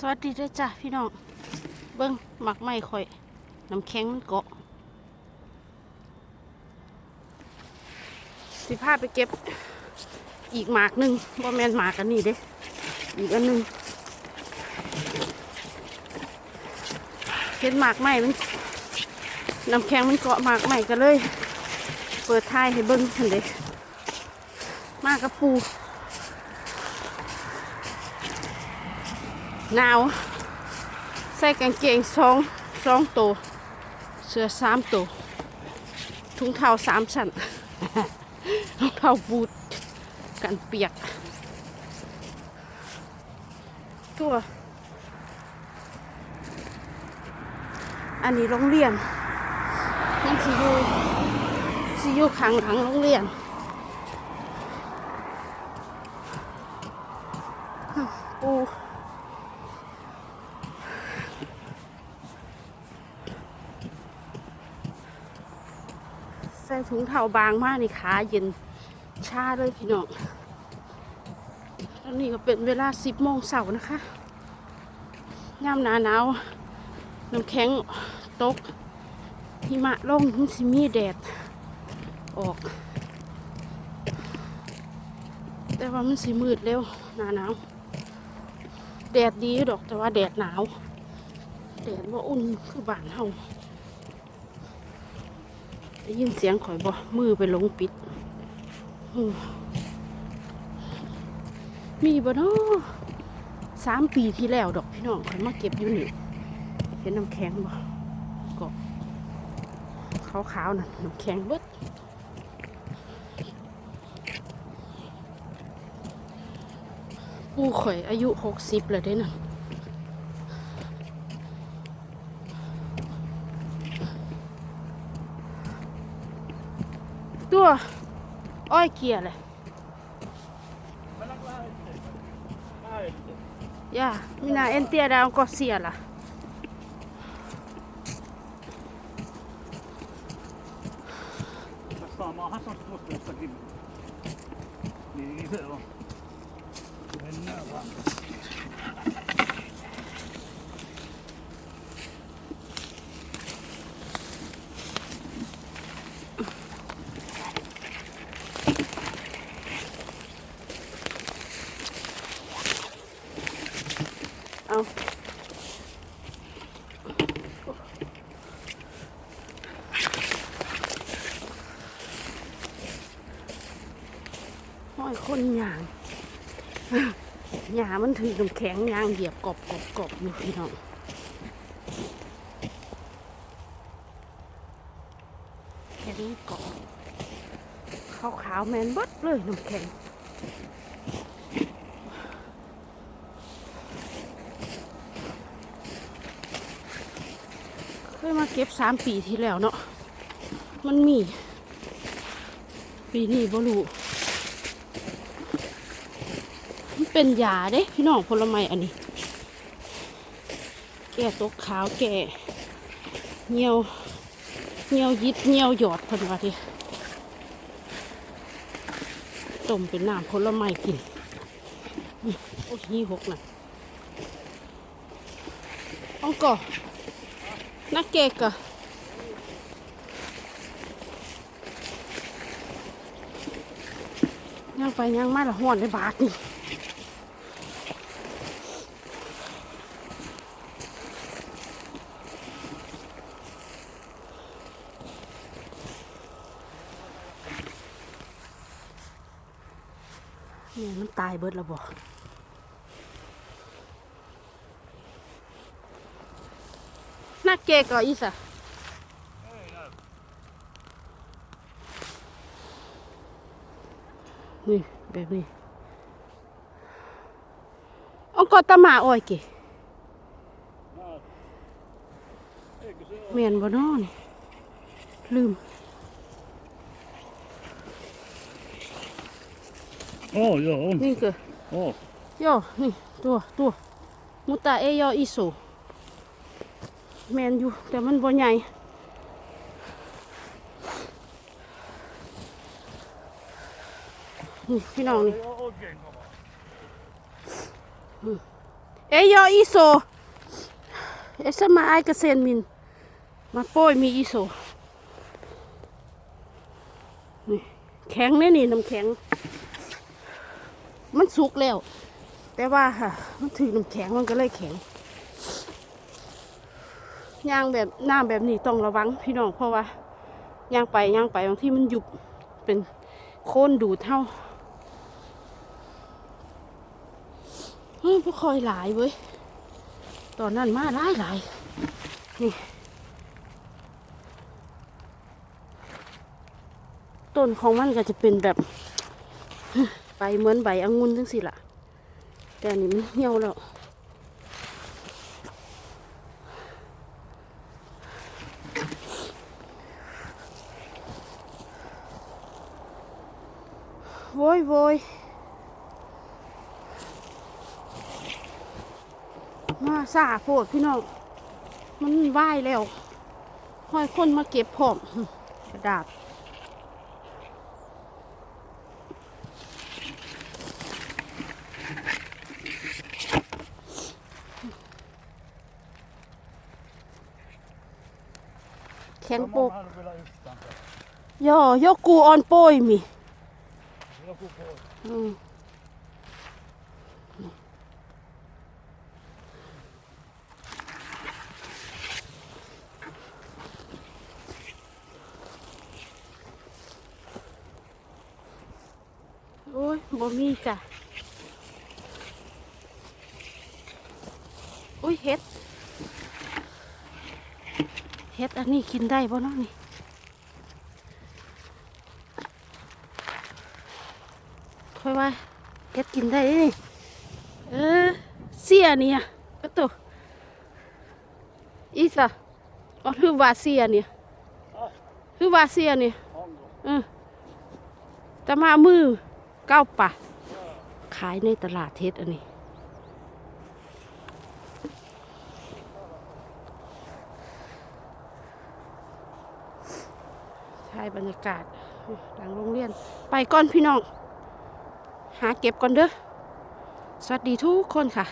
สวัสดีด้วยจ้ะพี่น้อง เบิ้งหมักไหม้ข่อย น้ำแข็งมันเกาะ สิพาไปเก็บ อีกหมากหนึ่งบ่แมนหมากอันนี้เด้ อีกอันหนึ่งเห็นหมากไหม้มัน น้ำแข็งมันเกาะหมากไหม้กันเลย เปิดท้ายให้เบิ้งสันเด้มากกับปู หนาว ใส่กางเกงสองสองตัว เสื้อสามตัว ถุงเท้าสามชั้นรองเท้าบูทกันเปียก ตัว อันนี้โรงเรียนมันสิอยู่สิอยู่ข้างหลังโรงเรียนปู ถุงเท้าบางมากนี่ขาเย็นชาเลยพี่น้องตอนนี้ก็เป็นเวลาสิบโมงเสาร์นะคะย่ำหนาหนาวน้ำแข็งตกหิมะลงมันสิมีแดดออก แต่ว่ามันสิมืดเร็วหนาหนาวแดดดีดอกแต่ว่าแดดหนาว แดดว่าอุ่นคือบานเฮา ได้ยินเสียงข่อยบ่มือไปลงปิด มีบ่เนาะสามปีที่แล้วดอกพี่น้องข่อยมาเก็บอยู่นี่ เห็นน้ำแข็งบ่ก็ขาวๆน่ะน้ำแข็งเบิดปูข่อยอายุหกสิบแล้วเด้น่ะ ตัวอ้อยเกียร์เลยยา mina en tiedä onko siellä Saamaahan se on tuostakin. Niin se on. Mennään vaan. เอาห้อย คนยางหยามันถือน้ำแข็งยางเหยียบกรอบกรอบกรอบอยู่พี่น้องแข็งกรอบขาวขาวๆแมนบดเลยน้ำแข็งเคยมาเก็บสามปีที่แล้วเนาะมันมี ปีนี้บ่รู้มัน เป็นยาเด้พี่น้องผลไม้อันนี้ แก่ตกขาวแก่เหี่ยวเหี่ยวยิดเหี่ยวหยอดเพิ่นว่าทีต้มเป็นน้ำผลไม้กินโอ้ยี่หกน่ะต้องก่อนักเกกะย่างไปย่างมาละห้อนในบาทนี่ นี่มันตายเบิดแล้วบอกนักเกกอะอีสะนี่แบบนี้องก็ตมาอ้อยเก Eikö se ole? เมียนบ่นอนี่ลืม Oo, joo, on. นี่คือ Oo. ย่อนี่ตัวตัวมุตาเอยออีโซแมนอยู่แต่มันบ่ใหญ่นี่พี่น้องนี่ Ei ole oikein kova. เอยออีโซเอสมาไอเกษนมินมาโป้ยมีอีโซนี่แข็งแน่นี่น้ำแข็ง มันสุกแล้ว แต่ว่าค่ะ มันถือน้ำแข็งมันก็เลยแข็งยางแบบน้ำแบบนี้ต้องระวังพี่น้องเพราะว่ายางไปยางไปบางที่มันหยุบเป็นโค่นดูดเท่าเฮ้ยพวกคอยหลายเว้ย ตอนนั้นมาหลายหลายนี่ ต้นของมันก็จะเป็นแบบ ใบเหมือนใบองุ่นจังสิล่ะ แต่อันนี้มันเหี่ยวแล้วโวยโวยมาสาโพดพี่น้อง มันว่ายแล้วห้อยคนมาเก็บพร้อมกระดาษ แข็งโปก Mamma hade velat utanför. ย่อย เฮ็ดอันนี้กินได้บ่เนาะนี่ค่อยว่าเฮ็ดกินได้เด้เออเสียเนี่ยก็ตัวอีสะอ๋อคือว่าเสียเนี่ยคือว่าเสียเนี่ย Hongo. เออแต่มามือเก้าป่ะขายในตลาดเทศอันนี้ บรรยากาศหลังโรงเรียน ไปก่อนพี่น้อง หาเก็บก่อนเด้อ สวัสดีทุกคนค่ะ